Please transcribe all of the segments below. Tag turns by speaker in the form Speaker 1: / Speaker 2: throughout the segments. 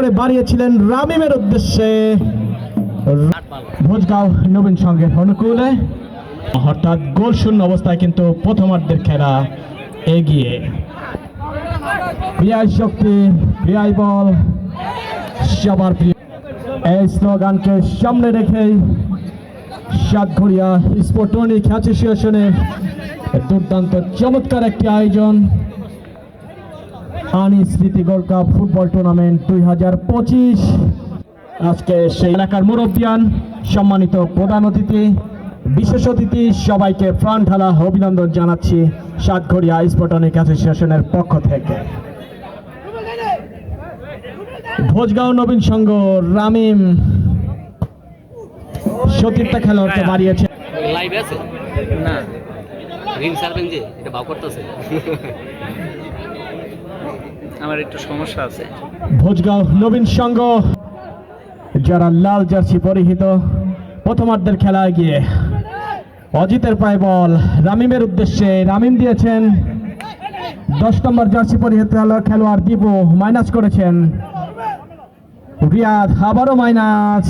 Speaker 1: করে বাড়িয়েছিলেন রামিমের উদ্দেশ্যে। ভোজগাঁও নবীন সঙ্গের অনুকূলে। হঠাৎ গোল শূন্য অবস্থায় কিন্তু প্রথমার্ধের খেলা এগিয়ে। শক্তি বল। সবার এই স্লোগানকে সামনে রেখেই সাতঘড়িয়া স্পোর্টনিক অ্যাসোসিয়েশনের দুর্দান্ত চমৎকার একটি আয়োজন। আনি স্মৃতি গোল্ড কাপ ফুটবল টুর্নামেন্ট দুই হাজার পঁচিশ। আজকে সেই এলাকার মুরব্বিয়ান, সম্মানিত প্রধান অতিথি, বিশেষ অতিথি, সবাইকে প্রাণ ঢালা অভিনন্দন জানাচ্ছি সাতঘড়িয়া স্পটনিক অ্যাসোসিয়েশনের পক্ষ থেকে। ভোজগাঁও নবীন সংঘ, রামিম সতীর্থ খেলোয়াড়কে বাড়িয়েছে।
Speaker 2: লাইভ আছে? না। রিং যে, এটা ভাব করতেছে। আমার একটু সমস্যা আছে।
Speaker 1: ভোজগাঁও নবীন সংঘ, যারা লাল জার্সি পরিহিত, প্রথমার্ধের খেলায় গিয়ে অজিতের পায়ে বল, রামিমের উদ্দেশ্যে রামিম দিয়েছেন। দশ নম্বর জার্সি পরিহিত খেলোয়াড় দীপু, মাইনাস করেছেন। রিয়াদ আবারও মাইনাস।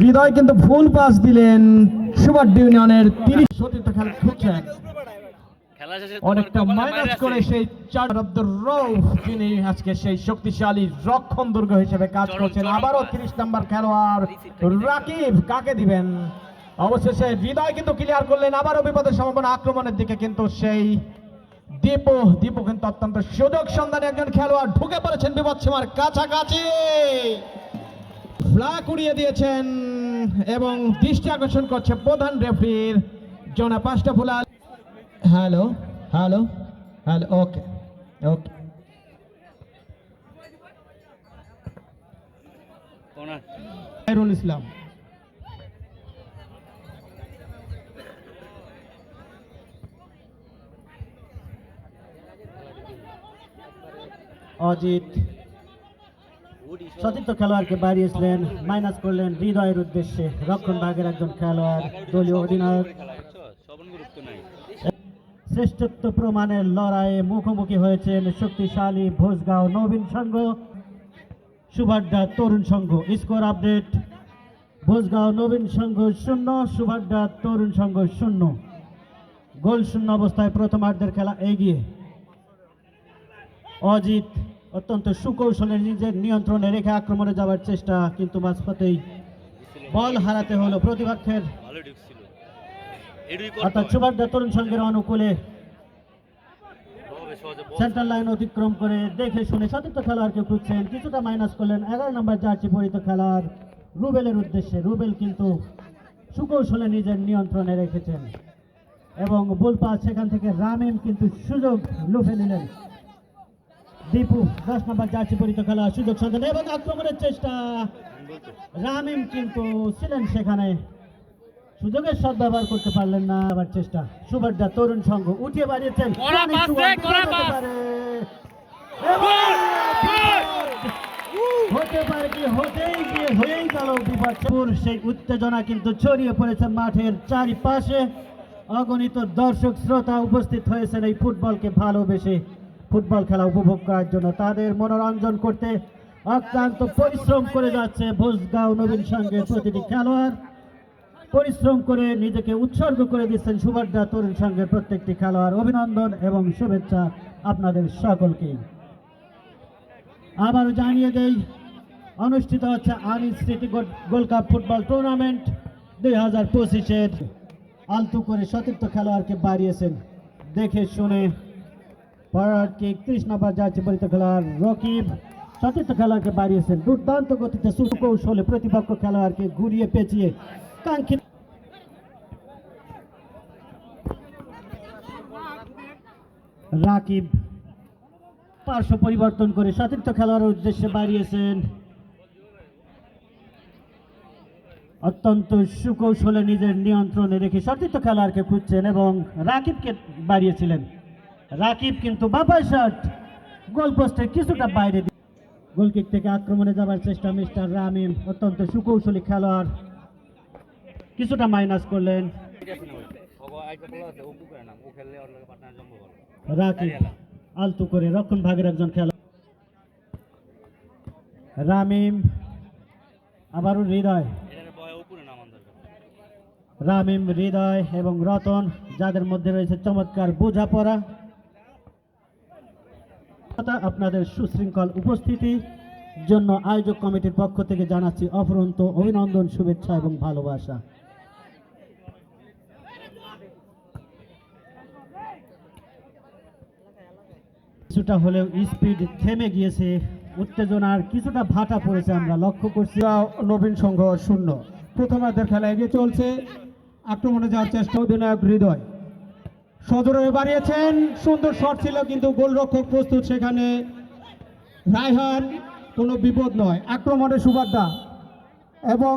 Speaker 1: হৃদয় কিন্তু ফুল পাস দিলেন সুপার ইউনিয়নের তিরিশ সতীর্থ খেলা খুঁজছেন অনেকটা মাইনাস করে সেই চার অফ দ্য রোভ যিনি আজকে সেই শক্তিশালী রক্ষণ দুর্গ হিসেবে কাজ করছেন। আবারও। তিরিশ নম্বর খেলোয়াড় রাকিব কাকে দিবেন? অবশেষে হৃদয় কিন্তু ক্লিয়ার করলেন আবারও বিপদের সম্ভাবনা আক্রমণের দিকে কিন্তু সেই দীপু দীপু কিন্তু অত্যন্ত সুযোগ সন্ধানে একজন খেলোয়াড় ঢুকে পড়েছেন বিপদ সীমার কাছাকাছি। ফ্ল্যাগ উড়িয়ে দিয়েছেন এবং দৃষ্টি আকর্ষণ করছে প্রধান রেফারির জোনা পাঁচটা ফুলা হ্যালো হ্যালো ওকে ওকে
Speaker 2: কোনা
Speaker 1: খায়রুল ইসলাম
Speaker 3: অজিত। সতীর্থ খেলোয়াড়কে বাড়িয়েছিলেন মাইনাস করলেন হৃদয়ের উদ্দেশ্যে। রক্ষণ ভাগের একজন খেলোয়াড়, দলীয় অধিনায়ক। শ্রেষ্ঠত্ব প্রমাণের লড়াইয়ে মুখোমুখি হয়েছেন শক্তিশালী ভোজগাঁও নবীন সংঘ, সুভাড্ডা তরুণ সংঘ। স্কোর আপডেট, ভোজগাঁও নবীন সংঘ শূন্য, সুভাড্ডা তরুণ সংঘ শূন্য। গোল শূন্য অবস্থায় প্রথমার্ধের খেলা এগিয়ে। অজিত অত্যন্ত সুকৌশলে নিজের নিয়ন্ত্রণে রেখে আক্রমণে যাওয়ার চেষ্টা, কিন্তু মাঝপথেই বল হারাতে হলো প্রতিপক্ষের। অর্থাৎ সুভাড্ডা তরুণ সংঘের অনুকূলে
Speaker 2: হবে সহজে বল
Speaker 3: সেন্টার লাইন অতিক্রম করে দেখে শুনে সতীর্থ খেলোয়াড়কে খুঁজছেন। কিছুটা মাইনাস করলেন। এগারো নম্বর জার্সি পরিত খেলোয়াড় রুবেলের উদ্দেশ্যে। রুবেল কিন্তু সুকৌশলে নিজের নিয়ন্ত্রণে রেখেছেন। এবং সেখান থেকে রামিম কিন্তু সুযোগ লুফে নিলেন। দীপু দশ নম্বর জার্সি পরিত খেলা সুযোগ সন্ধান এবং আক্রমণের চেষ্টা। রামিম কিন্তু ছিলেন সেখানে। সুযোগের সদ্ব্যবহার করতে পারলেন না আবার চেষ্টা। সুভাড্ডা তরুণ সংঘ উঠিয়ে বাড়িয়েছেন হতে পারে। কি হতেই গিয়ে হয়েই গেল সেই উত্তেজনা কিন্তু ছড়িয়ে পড়েছে মাঠের চারিপাশে। অগণিত দর্শক শ্রোতা উপস্থিত হয়েছেন এই ফুটবলকে ভালোবেসে। ফুটবল খেলা উপভোগ করার জন্য তাদের মনোরঞ্জন করতে অক্লান্ত পরিশ্রম করে যাচ্ছে ভোজগাঁও নবীন সঙ্গে প্রতিটি খেলোয়াড়। পরিশ্রম করে নিজেকে উৎসর্গ করে দিচ্ছেন সুভাড্ডা তরুণ সংঘের প্রত্যেকটি খেলোয়াড়। অভিনন্দন এবং শুভেচ্ছা আপনাদের সকলকেই আবারও জানিয়ে দেই, অনুষ্ঠিত হচ্ছে আনি স্মৃতি গোল্ড কাপ ফুটবল টুর্নামেন্ট দুই হাজার পঁচিশের আলতু করে সতীর্থ খেলোয়াড়কে বাড়িয়েছেন। দেখে শুনে পরারকে একত্রিশ নম্বর যাচ্ছে খেলোয়াড় রকিব সতীর্থ খেলোয়াড়কে বাড়িয়েছেন। দুর্দান্ত গতিতে সুকৌশলে প্রতিপক্ষ খেলোয়াড়কে ঘুরিয়ে পেঁচিয়ে কাঙ্ক্ষিত রাকিব পার্শ্ব পরিবর্তন করে সতীর্থ খেলোয়াড়ের উদ্দেশ্যে বাড়িয়েছেন। অত্যন্ত সুকৌশলে নিজের নিয়ন্ত্রণে রেখে সতীর্থ খেলোয়াড়কে খুঁজছেন এবং রাকিবকে বাড়িয়েছিলেন। রাকিব কিন্তু বাবা শট গোল পোস্টের কিছুটা বাইরে গোলকিক থেকে আক্রমণে যাবার চেষ্টা মিস্টার রামিম, অত্যন্ত সুকৌশলী খেলোয়াড়। কিছুটা মাইনাস করলেন। আলতু করে রক্ষণ ভাগের একজন খেলা রামিম, আবারও হৃদয়। রামিম হৃদয় এবং রতন, যাদের মধ্যে রয়েছে চমৎকার বোঝাপড়া। আপনাদের সুশৃঙ্খল উপস্থিতি জন্য আয়োজক কমিটির পক্ষ থেকে জানাচ্ছি অফরন্ত অভিনন্দন, শুভেচ্ছা এবং ভালোবাসা। কিছুটা হলেও স্পিড থেমে গিয়েছে, উত্তেজনার কিছুটা ভাটা পড়েছে আমরা লক্ষ্য করছি।
Speaker 1: নবীন সংঘ শূন্য। প্রথমার্ধের খেলা এগিয়ে চলছে, আক্রমণে যাওয়ার চেষ্টা অধিনায়ক হৃদয়। সজোরে বাড়িয়েছেন, সুন্দর শট ছিল, কিন্তু গোলরক্ষক প্রস্তুত সেখানে। রায়হান, কোনো বিপদ নয়, আক্রমণে সুবাদ্দা এবং